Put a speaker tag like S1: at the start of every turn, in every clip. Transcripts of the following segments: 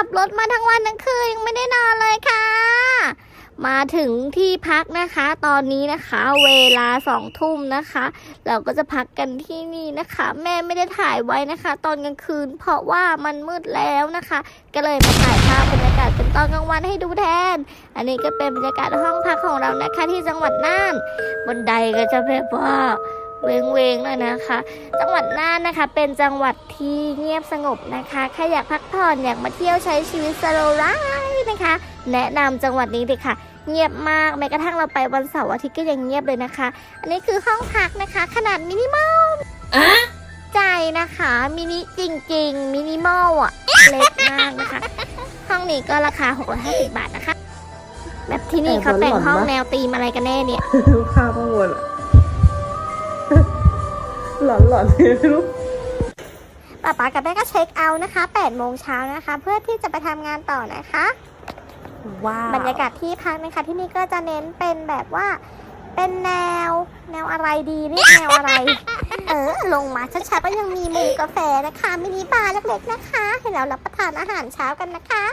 S1: ขับรถมาทั้งวันทั้งคืนยังไม่ได้นอนเลยค่ะ มาถึงที่พักนะคะ ตอนนี้นะคะ เวลาสองทุ่มนะคะ เราก็จะพักกันที่นี่นะคะ แม่ไม่ได้ถ่ายไว้นะคะ ตอนกลางคืน เพราะว่ามันมืดแล้วนะคะ ก็เลยมาถ่ายภาพบรรยากาศเป็นตอนกลางวันให้ดูแทน อันนี้ก็เป็นบรรยากาศห้องพักของเรานะคะ ที่จังหวัดน่านบนไดก็จะแบบว่า เวงเวงๆเลยนะคะ จังหวัดน่านนะคะ เป็นจังหวัดที่เงียบสงบนะคะใครอยากพักผ่อนอยากมาเที่ยวใช้ชีวิตสโลไลฟ์นะคะ แนะนำจังหวัดนี้เลยค่ะ เงียบมากแม้กระทั่งเราไปวันเสาร์อาทิตย์ก็ยังเงียบเลยนะคะ อันนี้คือห้องพักนะคะ ขนาดมินิมอลใจนะคะมินิจริง ๆมินิมอลอะเล็กมากนะคะ ห้องนี้ก็ราคา650บาทนะคะ แบบที่นี่เขาแต่งห้องแนวธีมอะไรกันแน่เนี่ย
S2: ลูกค้าข้างบนอะ หลอนหลอนๆลูก
S1: ป๊าป๊ากับแม่ก็เช็คเอาท์นะคะ8โมงเช้านะคะ เพื่อที่จะไปทำงานต่อนะคะ
S2: ว้าว
S1: บรรยากาศที่พักนะคะที่นี่ก็จะเน้นเป็นแบบว่าเป็นแนวแนวอะไรดีเรียกแนวอะไร เออ ลงมาช้าๆก็ยังมีมุมกาแฟนะคะมินิบาร์เล็กๆนะคะให้เรารับประทานอาหารเช้ากันนะคะ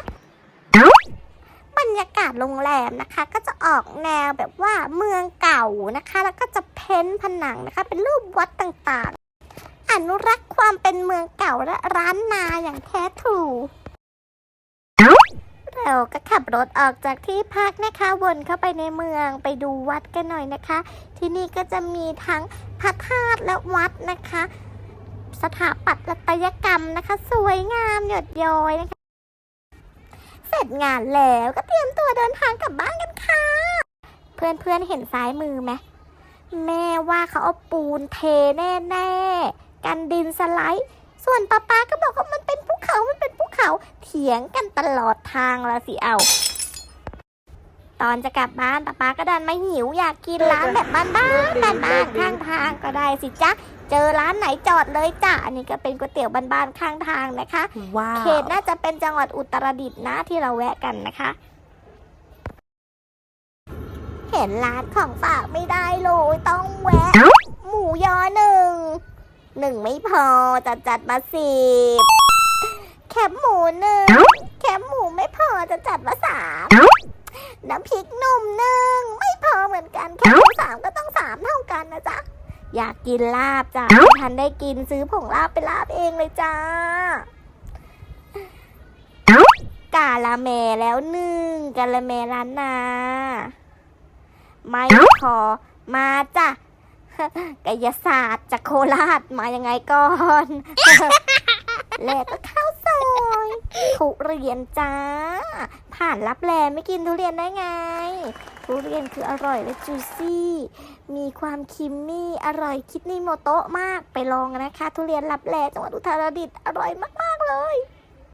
S1: บรรยากาศโรงแรมนะคะ ก็จะออกแนวแบบว่าเมืองเก่านะคะ แล้วก็จะเพ้นท์ผนังนะคะ เป็นรูปวัดต่างๆ อนุรักษ์ความเป็นเมืองเก่าและร้านนาอย่างแท้ทรูเราก็ขับรถออกจากที่พักนะคะวนเข้าไปในเมืองไปดูวัดกันหน่อยนะคะ ที่นี่ก็จะมีทั้งพระธาตุและวัดนะคะ สถาปัตยกรรมนะคะ สวยงามหยดย้อยนะคะ เสร็จงานแล้วก็เตรียมตัวเดินทางกลับบ้านกันค่ะ เพื่อนๆเห็นซ้ายมือไหม แม่ว่าเขาเอาปูนเทแน่ๆ กันดินสไลด์ ส่วนป้าป๊าก็บอกว่ามันเป็นภูเขามันเป็นภูเขาเถียงกันตลอดทางละสิเอา ตอนจะกลับบ้านป้าป๊าก็ดันมาหิวอยากกินร้านแบบบ้านบ้านบ้านบ้านๆข้างทางก็ได้สิจ๊ะเจอร้านไหนจอดเลยจ้ะอันนี้ก็เป็นก๋วยเตี๋ยวบ้านๆข้างทางนะคะ
S2: ว้าว
S1: เขตน่าจะเป็นจังหวัดอุตรดิตถ์นะที่เราแวะกันนะคะ เห็นร้านของฝากไม่ได้เลยต้องแวะ หมูยอหนึ่ง หนึ่งไม่พอจะจัดมาสิบแคบหมูหนึ่งแคบหมูไม่พอจะจัดมาสามน้ำพริกหนุ่มหนึ่งไม่พอเหมือนกันแคบหมูสามก็ต้องสามเท่ากันนะจ๊ะอยากกินลาบจ้ะทันได้กินซื้อผงลาบไปลาบเองเลยจ้ากาละแมแล้วหนึ่งกาละแมร้านนา ไม่พอมาจ้ะกายศาสตร์จากโคราชมายังไงก่อนแล้วก็ข้าวซอยทุเรียนจ้า ผ่านรับแลไม่กินทุเรียนได้ไง ทุเรียนคืออร่อยและจูซี่ มีความคิมมี่อร่อยคิดนี่โมโตะมากไปลองนนะคะ ทุเรียนรับแลจังหวัดอุตรดิตถ์อร่อยมาก ๆ เลย